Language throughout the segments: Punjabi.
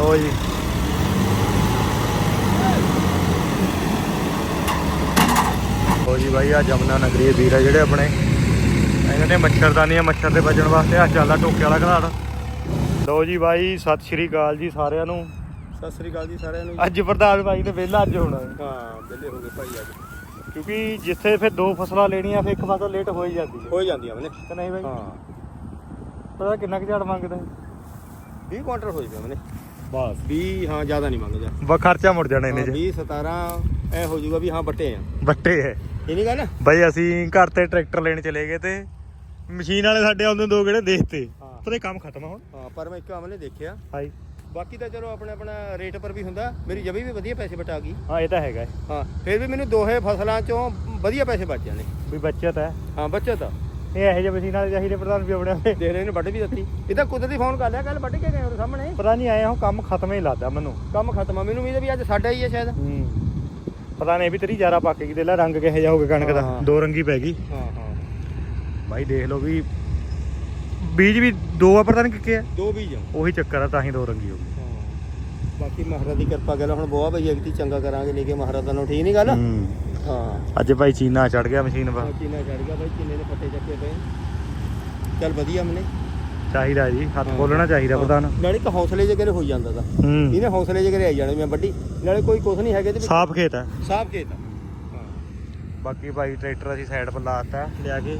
ਲੋ ਜੀ। ਲੋ ਜੀ ਬਾਈ ਆ ਜਮਨਾ ਨਗਰੀ ਦੇ ਵੀਰ ਆ ਜਿਹੜੇ ਆਪਣੇ। ਇਹਨਾਂ ਨੇ ਮੱਛਰਦਾਨੀਆਂ ਮੱਛਰ ਦੇ ਬਚਣ ਵਾਸਤੇ ਆ ਚੱਲਦਾ ਟੋਕੇ ਵਾਲਾ ਘਰਾੜ ਲੋ ਜੀ ਬਾਈ ਸਤਿ ਸ਼੍ਰੀ ਅਕਾਲ ਜੀ ਸਾਰਿਆਂ ਨੂੰ। ਸਤਿ ਸ੍ਰੀ ਅਕਾਲ ਜੀ ਸਾਰਿਆਂ ਨੂੰ। ਅੱਜ ਪ੍ਰਧਾਨ ਬਾਈ ਤੇ ਵਿਹਲਾ ਅੱਜ ਹੋਣਾ। ਹੈ। ਹਾਂ ਵਿਹਲੇ ਹੋ ਗਏ ਭਾਈ ਅੱਜ। ਕਿਉਂਕਿ ਜਿੱਥੇ ਫਿਰ ਦੋ ਫਸਲਾਂ ਲੈਣੀਆਂ ਫਿਰ ਇੱਕ ਫਸਲ ਲੇਟ ਹੋ ਹੀ ਜਾਂਦੀ ਹੈ। ਹੋ ਜਾਂਦੀਆਂ ਮਨੇ ਕਿ ਨਹੀਂ ਬਾਈ? ਹਾਂ। ਪਤਾ ਕਿੰਨਾ ਕੁ ਝਾੜ ਮੰਗਦਾ ਹੈ? 20 ਕੁਆਂਟਲ ਹੋ ਜਾਵੇ ਮਨੇ ਬਸ। 20 ਹਾਂ ਜ਼ਿਆਦਾ ਨਹੀਂ ਮੰਗਦਾ। ਵਾ ਖਰਚਾ ਮੁੜ ਜਾਣਾ ਇਹਨੇ ਹਾਂ, ਚ। 20 17 ਐ ਹੋ ਜਾਊਗਾ ਵੀ ਹਾਂ ਬੱਟੇ ਆ। ਬੱਟੇ ਹੈ ਇਹ ਨਹੀਂ ਗੱਲ? ਬਾਈ ਅਸੀਂ ਘਰ ਤੇ ਟਰੈਕਟਰ ਲੈਣ ਚਲੇ ਗਏ ਤੇ ਮਸ਼ੀਨ ਵਾਲੇ ਸਾਡੇ ਆਉਂਦੇ ਦੋ ਕਿਹੜੇ ਦੇਖਤੇ ਹਾਂ। ਪਤਾ ਕੰਮ ਖਤਮ ਆ ਹੁਣ? ਹਾਂ ਪਰ ਮੈਂ ਇੱਕ ਆਮਨੇ ਦੇਖਿਆ। ਹਾਈ ਬਾਕੀ ਤਾਂ ਚਲੋ ਆਪਣੇ ਆਪਣਾ ਰੇਟ ਪਰ ਵੀ ਹੁੰਦਾ। ਮੇਰੀ ਜਬੀ ਵੀ ਵਧੀਆ ਪੈਸੇ ਬਟਾ ਗਈ। ਹਾਂ ਇਹ ਤਾਂ ਹੈਗਾ। ਹੈ। ਹਾਂ ਫਿਰ ਵੀ ਮੈਨੂੰ ਦੋਹੇ ਫਸਲਾਂ ਚੋਂ ਵਧੀਆ ਪੈਸੇ ਬਚ ਜਾਣੇ। ਵੀ ਬੱਚਤ ਹੈ। ਹਾਂ ਬੱਚਤ ਆ। ਇਹ ਇਹੋ ਜਿਹੇ ਮਸ਼ੀਨ ਵਾਲੇ ਚਾਹੀਦੇ ਪ੍ਰਧਾਨ ਵੀ ਆਪਣੇ ਆਪਣੇ ਦੇਖ ਰਹੇ ਨੇ ਵੱਢ ਵੀ ਦਿੱਤੀ। ਇਹ ਤਾਂ ਕੁਦਰਤੀ ਫੋਨ ਕਰ ਲਿਆ ਕੱਲ ਵੱਢ ਕੇ ਗਏ ਉਹਦੇ ਸਾਹਮਣੇ। ਪਤਾ ਨਹੀਂ ਆਇਆ ਉਹ ਕੰਮ ਖਤਮ ਹੀ ਲੱਗਦਾ ਮੈਨੂੰ। ਕੰਮ ਖਤਮ ਆ ਮੈਨੂੰ ਉਮੀਦ ਆ ਵੀ ਅੱਜ ਸਾਡਾ ਹੀ ਹੈ ਸ਼ਾਇਦ। ਹੂੰ। ਪਤਾ ਨਹੀਂ ਇਹ ਵੀ ਤੇਰੀ ਜਾਰਾ ਪੱਕ ਗਈ ਦੇ ਲੈ ਰੰਗ ਕਿਹੋ ਜਿਹਾ ਹੋਊਗਾ ਕਣਕ ਦਾ। ਹਾਂ। ਦੋ ਰੰਗੀ ਪੈ ਗਈ। ਹਾਂ ਹਾਂ। ਦੇਖ ਲਓ ਵੀ ਬੀਜ ਵੀ ਦੋ ਆ ਪਤਾ ਨਹੀਂ ਕਿੱਕੇ ਆ। ਦੋ ਬੀਜ ਆ। ਉਹੀ ਚੱਕਰ ਆ ਤਾਂ ਹੀ ਦੋ ਰੰਗੀ ਹੋ ਗਈ। ਹਾਂ। ਬਾਕੀ ਮਹਾਰਾਜ ਦੀ ਕਿਰਪਾ ਗੱਲ ਹੁਣ ਬਹੁਤ ਭਈ ਅਗਤੀ ਚੰਗਾ ਕਰਾਂਗੇ ਲੈ ਕੇ ਮਹਾਰਾਜ ਦਾ ਨੂੰ ਠੀਕ ਨਹੀਂ ਗੱਲ? ਹੂੰ। ਅੱਜ ਭਾਈ ਚੀਨਾ ਚੜ ਗਿਆ ਮਸ਼ੀਨ ਪਾ ਚੀਨਾ ਚੜ ਗਿਆ ਬਾਈ ਚੀਨੇ ਨੇ ਫੱਟੇ ਚੱਕੇ ਪਏ। ਚੱਲ ਵਧੀਆ ਮਨੇ ਚਾਹੀਦਾ ਜੀ ਹੱਥ ਖੋਲਣਾ ਚਾਹੀਦਾ ਪ੍ਰਧਾਨ। ਨਾਲੇ ਇੱਕ ਹੌਸਲੇ ਜੇ ਕਰੇ ਹੋ ਜਾਂਦਾ ਦਾ ਇਹਨੇ ਹੌਸਲੇ ਜੇ ਕਰੇ ਆਈ ਜਾਣੇ ਮੈਂ ਵੱਡੀ। ਨਾਲੇ ਕੋਈ ਕੁਛ ਨਹੀਂ ਹੈਗੇ ਤੇ ਸਾਫ਼ ਖੇਤ ਹੈ। ਸਾਫ਼ ਖੇਤ। ਹਾਂ। ਬਾਕੀ ਭਾਈ ਟਰੈਕਟਰ ਅਸੀਂ ਸਾਈਡ 'ਤੇ ਲਾਤਾ ਲਿਆ ਕੇ।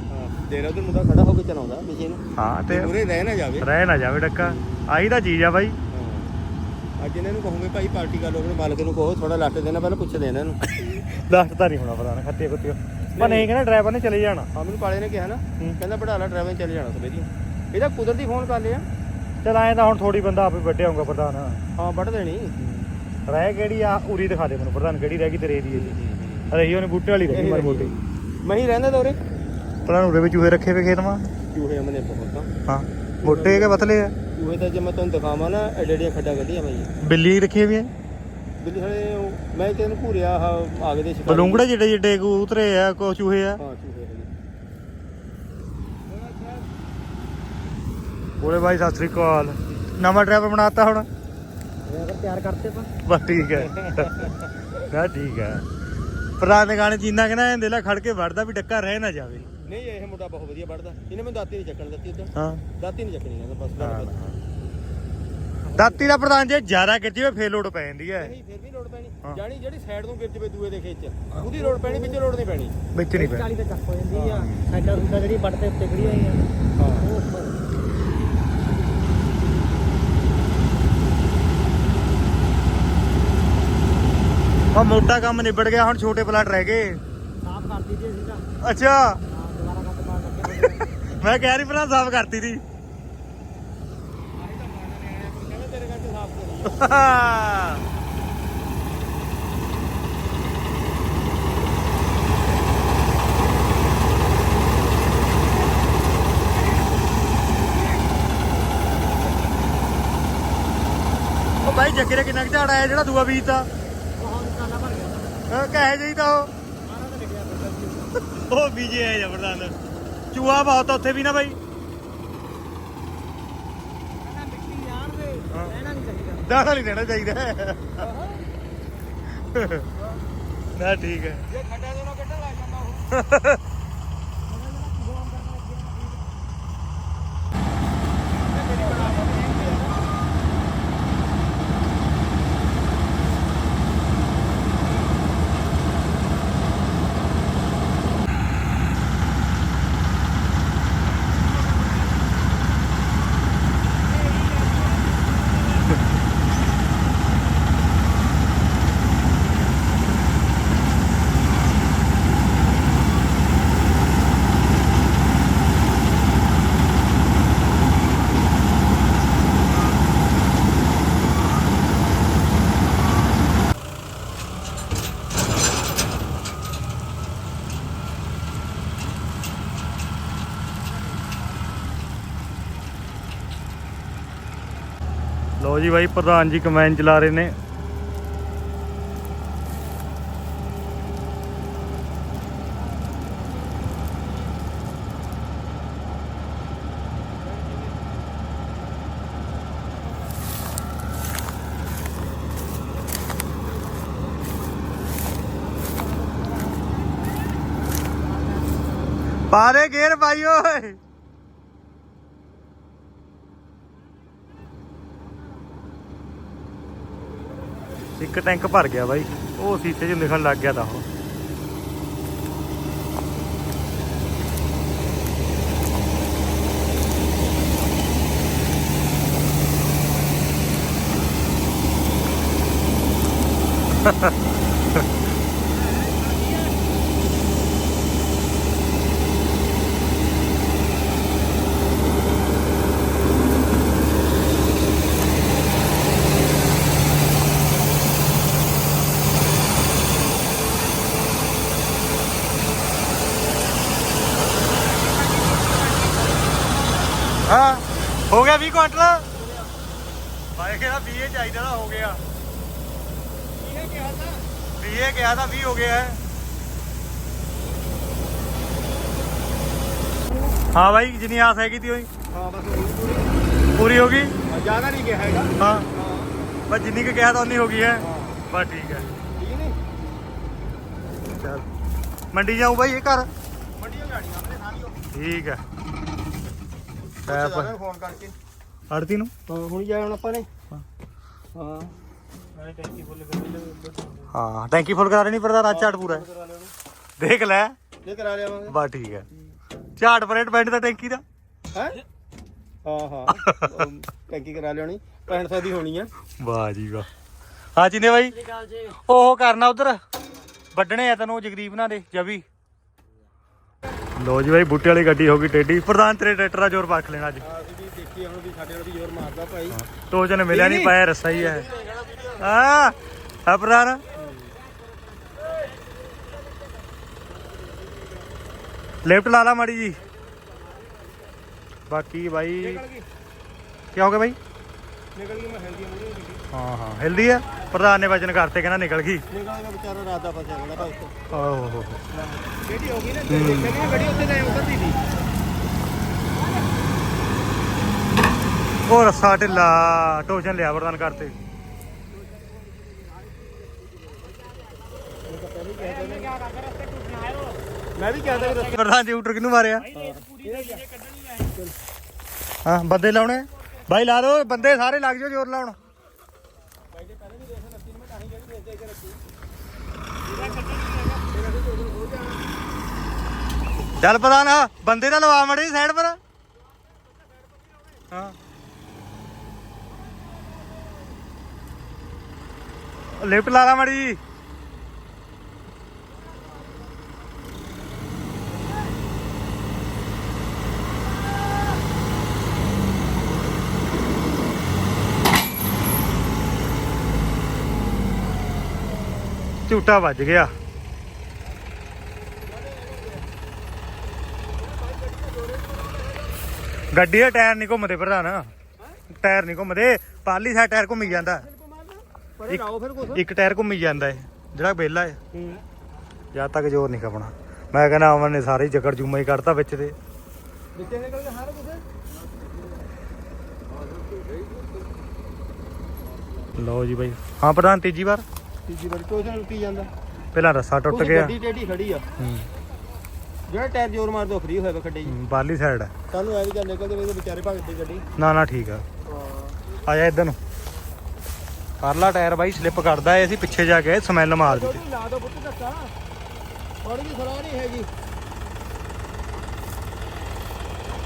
ਦੇਰ ਉਧਰ ਮੁੰਡਾ ਖੜਾ ਹੋ ਕੇ ਚਲਾਉਂਦਾ ਮਸ਼ੀਨ। ਹਾਂ ਤੇ ਪੂਰੇ ਰਹਿ ਨਾ ਜਾਵੇ। ਰਹਿ ਨਾ ਜਾਵੇ ਡੱਕਾ। ਆਹੀ ਤਾਂ ਚੀਜ਼ ਆ ਹਾਂ ਅੱਜ ਇਹਨਾਂ ਨੂੰ ਕਹੋਗੇ ਭਾਈ ਪਾਰਟੀ ਕਰ ਲਓ ਆਪਣੇ ਮਾਲਕ ਨੂੰ ਕਹੋ ਥੋੜਾ ਲੱਟ ਦੇਣਾ ਪਹਿਲਾਂ ਪੁੱਛ ਦੇ ਇਹਨਾਂ ਲਾਸਟ ਤਾਂ ਨਹੀਂ ਹੋਣਾ ਪ੍ਰਧਾਨ ਖੱਤੇ ਕੁੱਤੇ ਪਰ ਨਹੀਂ। ਕਹਿੰਦਾ ਡਰਾਈਵਰ ਨੇ ਚਲੇ ਜਾਣਾ। ਹਾਂ ਮੈਨੂੰ ਕਾਲੇ ਨੇ ਕਿਹਾ ਨਾ। ਕਹਿੰਦਾ ਬੜਾ ਲਾ ਡਰਾਈਵਰ ਚੱਲ ਜਾਣਾ ਸਵੇਰੀ ਇਹਦਾ ਕੁਦਰਤੀ ਫੋਨ ਕਰ ਲਿਆ। ਚਲ ਆਏ ਤਾਂ ਹੁਣ ਥੋੜੀ ਬੰਦਾ ਆਪੇ ਵੱਡੇ ਹੋਊਗਾ ਪ੍ਰਧਾਨ ਹਾਂ ਵੱਢ ਦੇਣੀ। ਰਹਿ ਕਿਹੜੀ ਆ ਉਰੀ ਦਿਖਾ ਦੇ ਮੈਨੂੰ ਪ੍ਰਧਾਨ ਕਿਹੜੀ ਰਹਿ ਗਈ ਤੇਰੇ ਦੀ ਰਹੀ ਉਹਨੇ ਬੂਟੇ ਵਾਲੀ ਰਹਿ ਮਾਰੀ ਮੋਟੀ। ਮੈਂ ਹੀ ਰਹਿੰਦਾ ਦੋਰੇ ਪ੍ਰਧਾਨ ਉਰੇ ਵੀ ਚੂਹੇ ਰੱਖੇ ਵੇ ਖੇਤ ਮਾ। ਚੂਹੇ ਮਨੇ ਬਹੁਤ। ਹਾਂ ਮੋਟੇ ਕਿ ਪਤਲੇ ਆ। ਚੂਹੇ ਤਾਂ ਜੇ ਮੈਂ ਤੁਹਾਨੂੰ ਦਿਖਾਵਾਂ ਨਾ ਐਡੇ ਐਡੀਆਂ ਖੱਡਾਂ ਕੱਢੀਆਂ ਮੈਂ ਜੀ। ਬਿੱਲੀ ਰੱਖੀ ਵੀ ਆ ਬਿੱਲੀ ਹਲੇ ਉਹ- ਮੈਂ ਤੈਨੂੰ ਘੂਰਿਆ ਆਹ ਆਗੇ ਦੇ ਸ਼ਿਕਾਰ ਬਲੂੰਗੜੇ ਜਿਹੜੇ ਜਿਹੜੇ ਕਬੂਤਰੇ ਆ ਕੋ ਚੂਹੇ ਆ? ਹਾਂ ਚੂਹੇ ਬੋਲੇ ਭਾਈ ਸਤਿ ਸ੍ਰੀ ਅਕਾਲ। ਨਵਾਂ ਡਰਾਈਵਰ ਬਣਾਤਾ ਹੁਣ? ਅਗਰ ਤਿਆਰ ਕਰਤੇ ਤਾਂ ਬਸ ਠੀਕ ਹੈ। ਨਾ ਠੀਕ ਹੈ। ਪੁਰਾਣੇ ਗਾਣੇ ਜਿੰਨਾ ਕਹਿੰਦਾ ਇਹਦੇ ਲੈ ਖੜ ਕੇ ਵੜਦਾ ਵੀ ਡੱਕਾ ਰਹਿ ਨਾ ਜਾਵੇ। ਨਹੀਂ ਇਹ ਮੁੰਡਾ ਬਹੁਤ ਵਧੀਆ ਵੱਢਦਾ। ਇਹਨੇ ਮੈਨੂੰ ਦਾਤੀ ਨਹੀਂ ਚੱਕਣ ਦਿੱਤੀ ਉਦੋਂ ਹਾਂ। ਦਾਤੀ ਨਹੀਂ ਚੱਕਣੀ ਕਹਿੰਦਾ ਬਸ ਗੱਲ ਬਸ। ਦਾਤੀ ਦਾ ਪ੍ਰਧਾਨ ਜੇ ਜ਼ਿਆਦਾ ਗਿਰ ਜਾਵੇ ਫੇਰ ਲੋਡ ਪੈ ਜਾਂਦੀ ਹੈ। ਨਹੀਂ ਫਿਰ ਵੀ ਲੋੜ ਪੈਣੀ। ਹਾਂ। ਜਾਣੀ ਜਿਹੜੀ ਸਾਈਡ ਤੋਂ ਗਿਰ ਜਵੇ ਦੂਏ ਦੇ ਖੇਤ ਚ ਉਹਦੀ ਲੋੜ ਪੈਣੀ ਵਿੱਚ ਲੋੜ ਨਹੀਂ ਪੈਣੀ। ਵਿੱਚ ਨਹੀਂ ਪੈ ਤੇ ਚੱਕ ਹੋ ਜਾਂਦੀ ਆ। ਸਾਈਡਾਂ ਰੂਟਾਂ ਜਿਹੜੀ ਵੱਟ ਦੇ ਉੱਤੇ ਖੜੀ ਹੋਈ ਆ ਹਾਂ। ਉਹ ਉਹ ਮੋਟਾ ਕੰਮ ਨਿਬੜ ਗਿਆ ਹੁਣ ਛੋਟੇ ਪਲਾਟ ਰਹਿ ਗਏ। ਸਾਫ਼ ਕਰਦੀ ਸੀ ਅਸੀਂ ਤਾਂ ਅੱਛਾ ਹਾਂ, ਦੁਬਾਰਾ ਕੱਟ ਮਾਰ ਲੱਗੇ ਮੈਂ ਕਹਿ ਰਹੀ ਪਹਿਲਾਂ ਸਾਫ਼ ਕਰਤੀ ਦੀ। ਉਹ ਭਾਈ ਜੱਗੇ ਦੇ ਕਿੰਨਾ ਕੁ ਝਾੜ ਆਇਆ ਜਿਹੜਾ ਦੂਆ ਬੀਜ ਤਾ ਬਹੁਤ ਗਿਆ ਉਹ ਕਹੇ ਜਾਈ ਤਾਂ ਉਹ? ਉਹ ਬੀਜੇ ਆ ਜ਼ਬਰਦਸਤ। ਚੂਹਾ ਬਹੁਤ ਆ ਉੱਥੇ ਵੀ ਨਾ ਬਾਈ। ਦੇ ਦਾਣਾ ਨਹੀਂ ਦੇਣਾ ਚਾਹੀਦਾ। ਨਾ ਠੀਕ ਹੈ। ਜੇ ਖੱਡਾ ਦੋਨੋਂ ਕੱਢਣ ਲੱਗ ਜਾਂਦਾ ਉਹ। ਲਓ ਜੀ ਬਾਈ ਪ੍ਰਧਾਨ ਜੀ ਕਮੈਨ ਚਲਾ ਰਹੇ ਨੇ। ਪਾਰੇ ਗੇਰ ਭਾਈ ਓਏ। ਇੱਕ ਟੈਂਕ ਭਰ ਗਿਆ ਬਾਈ। ਉਹ ਸੀਸੇ 'ਚ ਲਿਖਣ ਲੱਗ ਗਿਆ ਤਾਂ ਉਹ। ਹਾਂ ਹੋ ਗਿਆ 20 ਕੁਆਂਟਲ ਬਾਈ ਕਿਹੜਾ 20 ਚਾਹੀਦਾ ਤਾਂ ਹੋ ਗਿਆ। ਇਹ ਕਿਹਾ ਤਾਂ। 20 ਕਿਹਾ ਤਾਂ 20 ਹੋ ਗਿਆ ਹੈ। ਹਾਂ ਬਾਈ ਜਿੰਨੀ ਆਸ ਹੈਗੀ ਤੀ ਉਹੀ। ਹਾਂ ਬਸ ਉਹੀ ਪੂਰੀ। ਪੂਰੀ ਹੋ ਗਈ? ਜ਼ਿਆਦਾ ਨਹੀਂ ਕਿਹਾ ਹੈਗਾ। ਹਾਂ। ਹਾਂ। ਬਸ ਜਿੰਨੀ ਕੁ ਕਿਹਾ ਤਾਂ ਉਨੀ ਹੋ ਗਈ ਹੈ। ਹਾਂ। ਬਸ ਠੀਕ ਹੈ। ਠੀਕ ਨਹੀਂ? ਚੱਲ। ਮੰਡੀ ਜਾਊ ਬਾਈ ਇਹ ਘਰ? ਮੰਡੀਆਂ ਜਾਣੀਆਂ ਆਪਣੇ ਠੀਕ ਹੈ। ਪੈਪ ਜਾਣਾ ਫੋਨ ਕਰਕੇ। ਅੜਤੀ ਨੂੰ? ਹੁਣ ਜਾਏ ਹੁਣ ਆਪਾਂ ਨੇ। ਹਾਂ। ਹਾਂ। ਟੈਂਕੀ ਫੁੱਲ ਕਰ ਲੈ ਹਾਂ ਟੈਂਕੀ ਫੁੱਲ ਕਰਾ ਲੈਣੀ ਪਰ ਰਾਤ ਝਾੜ ਪੂਰਾ ਹੈ। ਦੇਖ ਲੈ। ਇਹ ਕਰਾ ਲਿਆਵਾਂਗੇ। ਬਸ ਠੀਕ ਹੈ। ਝਾੜ ਪਰੇਟ ਪੈਂਟ ਦਾ ਟੈਂਕੀ ਦਾ। ਹੈ? ਹਾਂ ਹਾਂ। ਉਹ ਟੈਂਕੀ ਕਰਾ ਲਿਆਣੀ 6500 ਦੀ ਹੋਣੀ ਆ। ਵਾਹ ਜੀ ਵਾਹ। ਹਾਂ ਜਿੰਨੇ ਬਾਈ? ਉਹ ਕਰਨਾ ਉਧਰ। ਵੱਢਣੇ ਆ ਤੈਨੂੰ ਜਗਦੀਪ ਨਾਲ ਦੇ ਜਵੀ। ਲੋ ਜੀ ਬਾਈ ਬੂਟੇ ਵਾਲੀ ਗੱਡੀ ਹੋ ਗਈ ਟੇਢੀ। ਪ੍ਰਧਾਨ ਤੇਰੇ ਟਰੈਕਟਰ ਦਾ ਜ਼ੋਰ ਪੱਖ ਲੈਣਾ ਅੱਜ। ਹਾਂ ਅਸੀਂ ਵੀ ਦੇਖੀ ਹੁਣ ਵੀ ਸਾਡੇ ਨਾਲ ਵੀ ਜ਼ੋਰ ਮਾਰਦਾ ਭਾਈ। ਟੋਚ ਨੇ ਮਿਲਿਆ ਨਹੀਂ ਪਾਇਆ ਰਸਾ ਹੀ ਹੈ ਆ ਪ੍ਰਧਾਨ ਲੈਫਟ ਲਾ ਲਾ ਮਾੜੀ ਜੀ। ਬਾਕੀ ਬਾਈ ਨਿਕਲ ਕੀ ਹੋ ਗਿਆ ਬਾਈ? ਨਿਕਲ ਗਈ ਮੈਂ ਹੈਲਦੀ ਨਿਕਲ ਹਾਂ ਹਾਂ ਹਿਲਦੀ ਆ। ਪ੍ਰਧਾਨ ਨੇ ਵਚਨ ਕਰਤੇ ਕਹਿੰਦਾ ਨਿਕਲ ਗਈ। ਗਿਆ ਵਿਚਾਰਾ ਰਾਤ ਦਾ ਫਸਿਆ ਖੜਾ ਭਾਈ। ਓਹ ਹੋ। ਹੋ ਕਿਹੜੀ ਹੋ ਗਈ ਨਾ ਨਹੀਂ ਗੜੀ ਉੱਥੇ ਲੈ ਉਤਰਦੀ ਸੀ। ਉਹ ਰੱਸਾ ਢਿੱਲਾ ਟੋਚਨ ਲਿਆ ਪ੍ਰਧਾਨ ਕਰਤੇ। ਮੈਂ ਵੀ ਕਹਿੰਦਾ ਕਿ ਪ੍ਰਧਾਨ ਜੀ ਊਟਰ ਕਿਨੂੰ ਮਾਰਿਆ? ਹਾਂ ਬੰਦੇ ਲਾਉਣੇ? ਬਾਈ ਲਾ ਦੋ ਬੰਦੇ ਸਾਰੇ ਲੱਗ ਜਾਓ ਜ਼ੋਰ ਲਾਉਣ। ਚੱਲ ਪ੍ਰਧਾਨ ਆ ਬੰਦੇ ਤਾਂ ਲਵਾ ਮੜੇ ਸਾਈਡ ਪਰ। ਹਾਂ। ਲਿਫਟ ਲਾ ਲਾ ਮੜੀ ਜੀ ਝੂਟਾ ਵੱਜ ਗਿਆ। ਗੱਡੀ ਦੇ ਟਾਇਰ ਨਹੀਂ ਘੁੰਮਦੇ ਪ੍ਰਧਾਨ। ਟਾਇਰ ਨਹੀਂ ਘੁੰਮਦੇ। ਪਾਲੀ ਸਾਈਡ ਟਾਇਰ ਘੁੰਮੀ ਜਾਂਦਾ। ਪਰ ਲਾਓ ਫਿਰ ਕੁਛ। ਇੱਕ ਟਾਇਰ ਘੁੰਮੀ ਜਾਂਦਾ ਹੈ ਜਿਹੜਾ ਵਿਹਲਾ ਹੈ ਹੂੰ। ਜਦ ਤੱਕ ਜ਼ੋਰ ਨਹੀਂ ਖਪਣਾ। ਮੈਂ ਕਹਿੰਦਾ ਅਮਨ ਨੇ ਸਾਰੇ ਜਕੜ ਜੁਮਾ ਹੀ ਕੱਢਤਾ ਵਿੱਚ ਤੇ ਵਿੱਚੇ ਨਿਕਲ ਕੇ ਸਾਰਾ ਕੁਛ। ਲਓ ਜੀ ਬਾਈ। ਹਾਂ ਪ੍ਰਧਾਨ ਤੀਜੀ ਵਾਰ? ਤੀਜੀ ਵਾਰੀ ਟੋਸ਼ਨ ਲੁੱਟੀ ਜਾਂਦਾ? ਪਹਿਲਾਂ ਰੱਸਾ ਟੁੱਟ ਗਿਆ। ਗੱਡੀ ਟੇਢੀ ਖੜੀ ਆ। ਹੂੰ। ਜਿਹੜਾ ਟਾਇਰ ਜ਼ੋਰ ਮਾਰਦਾ ਫ੍ਰੀ ਹੋਇਆ ਵਾ ਖੱਡੇ ਜੀ ਹੂੰ, ਬਾਹਰਲੀ ਸਾਈਡ ਸਾਨੂੰ ਐ ਵੀ ਚੱਲ ਨਿਕਲਦੇ ਵੇ ਵਿਚਾਰੇ ਭਗਤ ਦੀ ਗੱਡੀ। ਨਾ ਨਾ ਠੀਕ ਆ। ਆ ਜਾ ਇੱਧਰ ਨੂੰ। ਪਰਲਾ ਟਾਇਰ ਬਾਈ ਸਲਿੱਪ ਕਰਦਾ ਏ ਅਸੀਂ ਪਿੱਛੇ ਜਾ ਕੇ ਸਮੈਲ ਮਾਰਦੀ ਤੇ ਲਾ ਦੋ ਪੁੱਤ ਧੱਕਾ ਥੋੜੀ ਜਿਹੀ ਸਲਾਹ ਨਹੀਂ ਹੈਗੀ।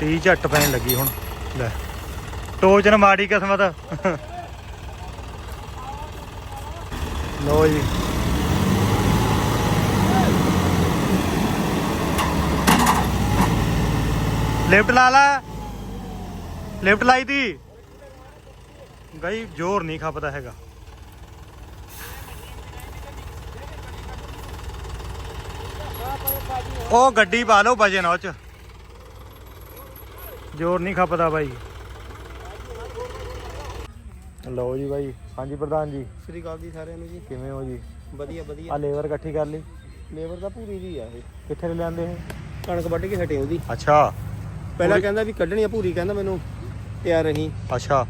30 ਝੱਟ ਪੈਣ ਲੱਗੀ ਹੁਣ। ਲੈ ਟੋਚਨ ਮਾੜੀ ਕਿਸਮਤ। ਲੋ ਜੀ। ਲਿਫਟ ਲਾ ਲਾ। ਲਿਫਟ ਲਾਈ ਤੀ। ਗਈ ਜ਼ੋਰ ਨਹੀਂ ਖਪਦਾ ਹੈਗਾ। ਉਹ ਗੱਡੀ ਪਾ ਲਓ ਵਜਨ ਉਹ ਚ। ਜ਼ੋਰ ਨਹੀਂ ਖਪਦਾ ਬਾਈ। ਲਓ ਜੀ ਬਾਈ ਹਾਂਜੀ ਪ੍ਰਧਾਨ ਜੀ। ਸ੍ਰੀ ਅਕਾਲ ਜੀ ਸਾਰਿਆਂ ਨੂੰ ਜੀ। ਕਿਵੇਂ ਹੋ ਜੀ? ਵਧੀਆ ਆ ਵਧੀਆ ਲੇਬਰ ਇਕੱਠੀ ਕਰ ਲਈ? ਲੇਬਰ ਤਾਂ ਪੂਰੀ ਦੀ ਆ ਇਹ। ਕਿੱਥੇ ਦੇ ਲਿਆਂਦੇ ਇਹ? ਕਣਕ ਵੱਢ ਕੇ ਹਟੇ ਉਹਦੀ। ਅੱਛਾ। ਪਹਿਲਾਂ ਕਹਿੰਦਾ ਵੀ ਕੱਢਣੀ ਆ ਪੂਰੀ ਕਹਿੰਦਾ ਮੈਨੂੰ ਤਿਆਰ ਰਹੀ ਅੱਛਾ।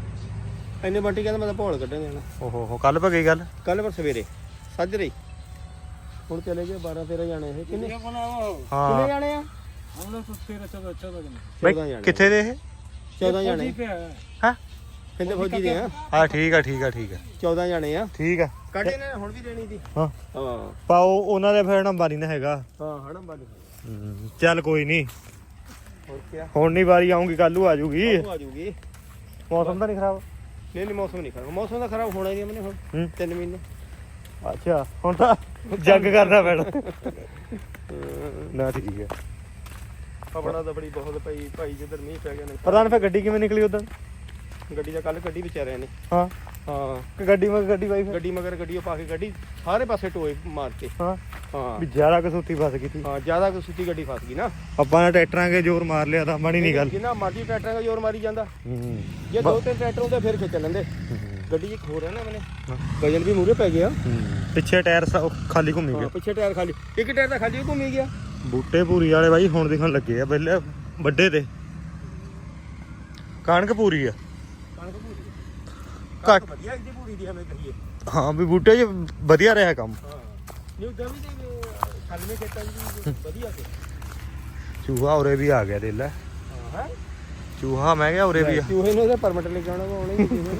ਐਨੇ ਬੰਟੀ ਕਹਿੰਦਾ ਮੈਂ ਤਾਂ ਭੌਲ ਕੱਢਣ ਜਾਣਾ ਓਹੋ ਹੋ ਕੱਲ ਪੈ ਗੱਲ? ਕੱਲ ਪਰ ਸਵੇਰੇ ਸਾਜਰੇ ਹੁਣ ਚਲੇ ਗਏ 12 13 ਜਾਣੇ ਇਹ ਕਿੰਨੇ ਕਿੰਨੇ ਹਾਂ ਜਾਣੇ ਆ हम लोग तो तेरह चौदह चौदह जने 14 ਬਈ ਜਾਣੇ ਕਿੱਥੇ ਦੇ ਇਹ 14 ਜਾਣੇ पे है ਹਾਂ ਕਹਿੰਦੇ ਫੌਜੀ ਦੇ ਆ ਹਾਂ ਠੀਕ ਆ ਠੀਕ ਆ ਠੀਕ ਆ 14 ਜਾਣੇ ਆ ਠੀਕ ਆ ਕੱਢੇ ਨੇ ਹੁਣ ਵੀ ਦੇਣੀ ਦੀ ਹਾਂ ਹਾਂ ਪਾਓ ਉਹਨਾਂ ਦੇ ਫਿਰ ਨੰਬਰ ਨਹੀਂ ਨਾ ਹੈਗਾ ਹਾਂ ਹਣਾ ਬੰਦ ਚੱਲ ਕੋਈ ਨਹੀਂ ਹੋਰ ਕੀ ਆ ਹੁਣ ਨਹੀਂ ਵਾਰੀ ਆਉਂਗੀ ਕੱਲ ਨੂੰ ਆ ਜੂਗੀ ਉਹ ਆ ਜੂਗੀ ਮੌਸਮ ਤਾਂ ਨਹੀਂ ਖਰਾਬ ਨਹੀਂ ਨਹੀਂ ਮੌਸਮ ਨਹੀਂ ਖਰਾਬ ਮੌਸਮ ਤਾਂ ਖਰਾਬ ਹੋਣਾ ਹੀ ਨਹੀਂ ਮਨੇ ਹੁਣ ਹੂੰ 3 ਮਹੀਨੇ ਅੱਛਾ ਹੁਣ ਤਾਂ ਜੰਗ ਕਰਨਾ ਪੈਣਾ ਨਾ ਠੀਕ ਹੈ। ਆਪਣਾ ਤਾਂ ਬੜੀ ਬਹੁਤ ਪਈ ਭਾਈ ਜਿੱਧਰ ਮੀਂਹ ਪੈ ਗਿਆ ਨੇ ਪ੍ਰਧਾਨ ਫਿਰ ਗੱਡੀ ਕਿਵੇਂ ਨਿਕਲੀ ਉਦੋਂ ਗੱਡੀ ਦਾ ਕੱਲ ਗੱਡੀ ਵਿਚਾਰਿਆਂ ਨੇ। ਹਾਂ। ਹਾਂ। ਕਿ ਗੱਡੀ ਮਗਰ ਗੱਡੀ ਬਾਈ ਫਿਰ? ਗੱਡੀ ਮਗਰ ਗੱਡੀ ਉਹ ਪਾ ਕੇ ਗੱਡੀ ਸਾਰੇ ਪਾਸੇ ਟੋਏ ਮਾਰ ਕੇ। ਹਾਂ। ਹਾਂ। ਵੀ ਜ਼ਿਆਦਾ ਕਸੂਤੀ ਫਸ ਗਈ ਸੀ। ਹਾਂ ਜ਼ਿਆਦਾ ਕੋਈ ਸੁੱਤੀ ਗੱਡੀ ਫਸ ਗਈ ਨਾ। ਆਪਾਂ ਨੇ ਟਰੈਕਟਰਾਂ ਕੇ ਜ਼ੋਰ ਮਾਰ ਲਿਆ ਤਾਂ ਬਣੀ ਨਹੀਂ ਗੱਲ। ਜਿੰਨਾ ਮਰਜ਼ੀ ਟਰੈਕਟਰਾਂ ਦਾ ਜ਼ੋਰ ਮਾਰੀ ਜਾਂਦਾ। ਹੂੰ। ਜੇ ਦੋ ਤਿੰਨ ਟਰੈਕਟਰ ਹੁੰਦੇ ਫਿਰ ਖਿੱਚ ਲੈਂਦੇ। ਗੱਡੀ ਇੱਕ ਹੋਰ ਹੈ ਨਾ ਮਨੇ। ਵਜਨ ਵੀ ਮੂਰੇ ਪੈ ਗਿਆ। ਪਿੱਛੇ ਟਾਇਰ ਸ- ਖਾਲੀ ਘੁੰਮੀ ਹਾਂ ਗਿਆ। ਪਿੱਛੇ ਟਾਇਰ ਖਾਲੀ। ਇੱਕ ਟਾਇਰ ਤਾਂ ਖਾਲੀ ਘੁੰਮੀ ਗਿਆ। ਬੂਟੇ ਪੂਰੀ ਵਾਲੇ ਬਾਈ ਹੁਣ ਦਿਖਣ ਲੱਗੇ ਆ ਪਹਿਲੇ ਵੱਡੇ ਤੇ। ਕਣਕ ਪੂਰੀ ਆ। ਕਣਕ ਪੂਰੀ ਘੱਟ। ਵਧੀਆ ਇਹਦੀ ਪੂਰੀ ਦੀ ਹਮੇ ਕਹੀਏ। ਹਾਂ ਵੀ ਬੂਟੇ 'ਚ ਵਧੀਆ ਰਿਹਾ ਕੰਮ। ਹਾਂ। ਨਿਊ ਜਮੀ ਦੇ ਖਾਲੀ ਖੇਤਾਂ ਦੀ ਵਧੀਆ ਸੀ। ਚੂਹਾ ਉਰੇ ਵੀ ਆ ਗਿਆ ਦੇ ਲੈ। ਹਾਂ ਹੈ। ਚੂਹਾ ਮੈਂ ਕਿਹਾ ਉਰੇ ਵੀ ਆ। ਚੂਹੇ ਨੂੰ ਇਹਦਾ ਪਰਮਿਟ ਲੈ ਕੇ ਆਉਣਾ ਵਾ ਆਉਣਾ ਹੀ ਨਹੀਂ।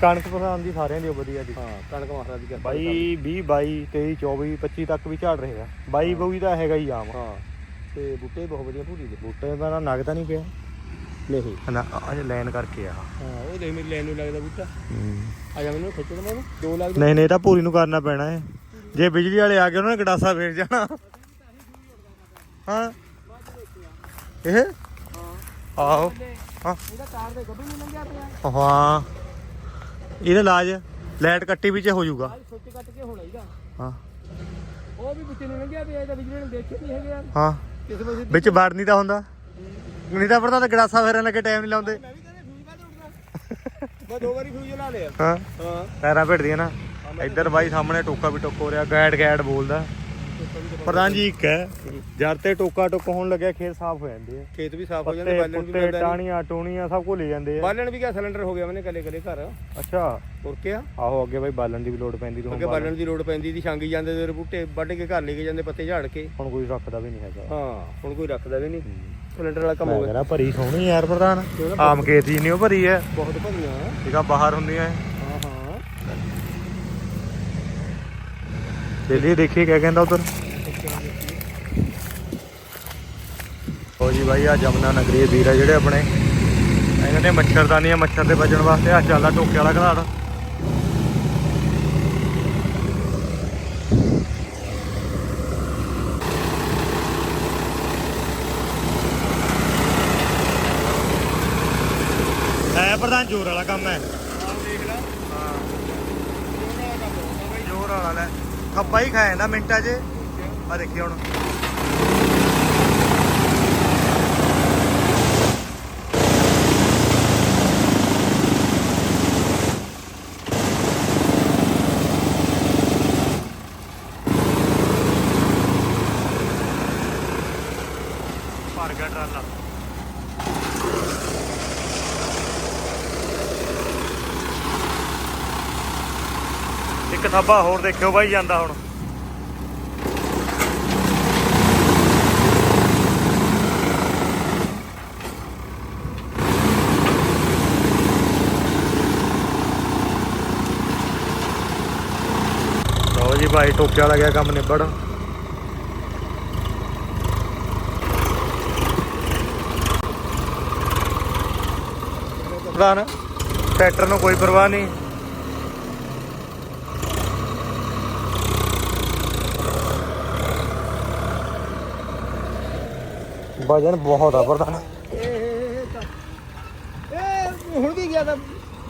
ਕਣਕ ਪਸੰਦ ਦੀ ਸਾਰਿਆਂ ਦੀ ਵਧੀਆ ਦੀ ਹਾਂ ਕਣਕ ਮਹਾਰਾਜ ਦੀ ਕਿਰਪਾ ਬਾਈ 20 22 23 24 25 ਤੱਕ ਵੀ ਝਾੜ ਰਹੇਗਾ 22 ਬੂਈ ਤਾਂ ਹੈਗਾ ਹੀ ਆਮ। ਹਾਂ ਤੇ ਬੂਟੇ ਬਹੁਤ ਵਧੀਆ ਪੂਰੀ ਦੇ। ਬੂਟੇ ਦਾ ਨਗ ਤਾਂ ਨਹੀਂ ਪਿਆ। ਨਹੀਂ। ਨਾ ਅਜੇ ਲਾਈਨ ਕਰਕੇ ਆ। ਹਾਂ ਉਹ ਦੇਖ ਮੇਰੀ ਲੈਣ ਨੂੰ ਲੱਗਦਾ ਬੂਟਾ। ਆ ਜਾ ਮੈਨੂੰ ਖਿੱਚ ਦੋ ਲੱਖ ਨਹੀਂ ਨਹੀਂ ਤਾਂ ਪੂਰੀ ਨੂੰ ਕਰਨਾ ਪੈਣਾ ਹੈ ਜੇ ਬਿਜਲੀ ਵਾਲੇ ਆ ਗਏ ਉਹਨਾਂ ਨੇ ਗਡਾਸਾ ਫੇਰ ਜਾਣਾ। ਹਾਂ। ਇਹ? ਆਹੋ। ਹਾਂ ਇਹਦਾ ਕਾਰ ਦੇ ਗੱਭੂ ਨਹੀਂ ਲੰਘਿਆ ਪਿਆ। ਹਾਂ। ਇਹਦਾ ਇਲਾਜ ਲਾਈਟ ਕੱਟੀ ਵਿੱਚ ਹੋ ਜਾਊਗਾ। ਅੱਜ ਸੁੱਚ ਕੱਟ ਕੇ ਹੋਣਾ ਇਹਦਾ ਹਾਂ। ਉਹ ਵੀ ਵਿੱਚ ਨਹੀਂ ਲੰਘਿਆ ਇਹਦਾ ਦੇਖੇ ਨਹੀਂ ਹੈਗੇ ਯਾਰ। ਹਾਂ। ਕਿਸ ਵਜੇ ਵਿੱਚ ਵੜ ਨਹੀਂ ਤਾਂ ਹੁੰਦਾ। ਨਹੀਂ ਤਾਂ ਪੜਦਾ ਤਾਂ ਗੜਾਸਾ ਫੇਰਨ ਲੱਗੇ ਟਾਈਮ ਨਹੀਂ ਲਾਉਂਦੇ। ਮੈਂ ਵੀ ਕਹਿੰਦਾ ਫਿਊਜ਼ ਬਾਅਦ ਉੱਡਦਾ? ਮੈਂ ਦੋ ਵਾਰੀ ਫਿਊਜ਼ ਲਾ ਲਿਆ। ਹਾਂ। ਹਾਂ। ਪੈਰਾਂ ਭਿੜਦੀਆਂ ਨਾ। ਇੱਧਰ ਬਾਈ ਸਾਹਮਣੇ ਟੋਕਾ ਵੀ ਟੁੱਕ ਰਿਹਾ। ਗੈਡ ਗੈਡ ਬੋਲਦਾ ਪ੍ਰਧਾਨ ਜੀ ਇੱਕ ਹੈ ਜਦ ਤੇ ਟੋਕਾ ਟੁੱਕ ਹੋਣ ਲੱਗਿਆ ਖੇਤ ਸਾਫ਼ ਹੋ ਜਾਂਦੇ ਆ। ਖੇਤ ਵੀ ਸਾਫ਼ ਹੋ ਜਾਂਦੇ ਬਾਲਣ ਵੀ ਮਿਲਦਾ। ਟਾਣੀਆਂ ਟੂਣੀਆਂ ਸਭ ਕੁਝ ਲੈ ਜਾਂਦੇ ਆ। ਬਾਲਣ ਵੀ ਕਿਆ ਸਿਲੰਡਰ ਹੋ ਗਿਆ ਮੈਨੇ ਕੱਲੇ ਕੱਲੇ ਘਰ। ਅੱਛਾ। ਹੋਰ ਕਿਆ? ਆਹੋ ਅੱਗੇ ਬਾਈ ਬਾਲਣ ਦੀ ਵੀ ਲੋੜ ਪੈਂਦੀ ਤੇ ਅੱਗੇ ਬਾਲਣ ਦੀ ਲੋੜ ਪੈਂਦੀ ਦੀ ਛਾਂਗੀ ਜਾਂਦੇ ਤੇ ਬੂਟੇ ਵੱਢ ਕੇ ਘਰ ਲੈ ਕੇ ਜਾਂਦੇ ਪੱਤੇ ਝਾੜ ਕੇ। ਹੁਣ ਕੋਈ ਰੱਖਦਾ ਵੀ ਨਹੀਂ ਹੈਗਾ। ਹਾਂ ਹੁਣ ਕੋਈ ਰੱਖਦਾ ਵੀ ਨਹੀਂ ਸਿਲੰਡਰ ਵਾਲਾ ਕੰਮ ਹੋ ਗਿਆ ਭਰੀ ਸੋਹਣੀ ਯਾਰ ਪ੍ਰਧਾਨ। ਆਮ ਖੇਤ ਹੀ ਨਹੀਂ ਉਹ ਭਰੀ ਹੈ ਬਹੁਤ ਭਰੀਆਂ। ਠੀਕ ਆ ਬਾਹਰ ਹੁੰਦੀਆਂ ਹਾਂ ਹਾਂ। ਚਲਿਏ ਦੇਖੀਏ ਕਿਆ ਕਹਿੰਦਾ ਉਧਰ। ਹੋ ਜੀ ਬਾਈ ਆ ਜਮਨਾ ਨਗਰੀ ਦੇ ਵੀਰ ਆ ਜਿਹੜੇ ਆਪਣੇ। ਇਹਨਾਂ ਨੇ ਮੱਛਰਦਾਨੀਆਂ ਮੱਛਰ ਦੇ ਬਚਣ ਵਾਸਤੇ ਆ ਚੱਲਦਾ ਟੋਕੇ ਵਾਲਾ ਘਰਾੜ। ਹੈ ਪ੍ਰਧਾਨ ਜੋਰ ਵਾਲਾ ਕੰਮ ਹੈ। ਜੋਰ ਵਾਲਾ ਲੈ। ਖੱਪਾ ਹੀ ਖਾ ਜਾਂਦਾ ਮਿੰਟਾਂ 'ਚ। ਆ ਦੇਖੀ ਹੁਣ। ਭਰ ਗਿਆ ਟਰਾਲਾ। ਇੱਕ ਥਾਬਾ ਹੋਰ ਦੇਖਿਓ ਬਾਈ ਜਾਂਦਾ ਹੁਣ ਲਓ ਜੀ ਭਾਈ ਟੋਕੇ ਵਾਲਾ ਗਿਆ ਕੰਮ ਨਿਬੜ। ਪ੍ਰਧਾਨ, ਟਰੈਕਟਰ ਨੂੰ ਕੋਈ ਪਰਵਾਹ ਨਹੀਂ। ਵਜਨ ਬਹੁਤ ਆ ਪ੍ਰਧਾਨ। ਇਹ ਹੁਣ ਵੀ ਗਿਆ ਤਾਂ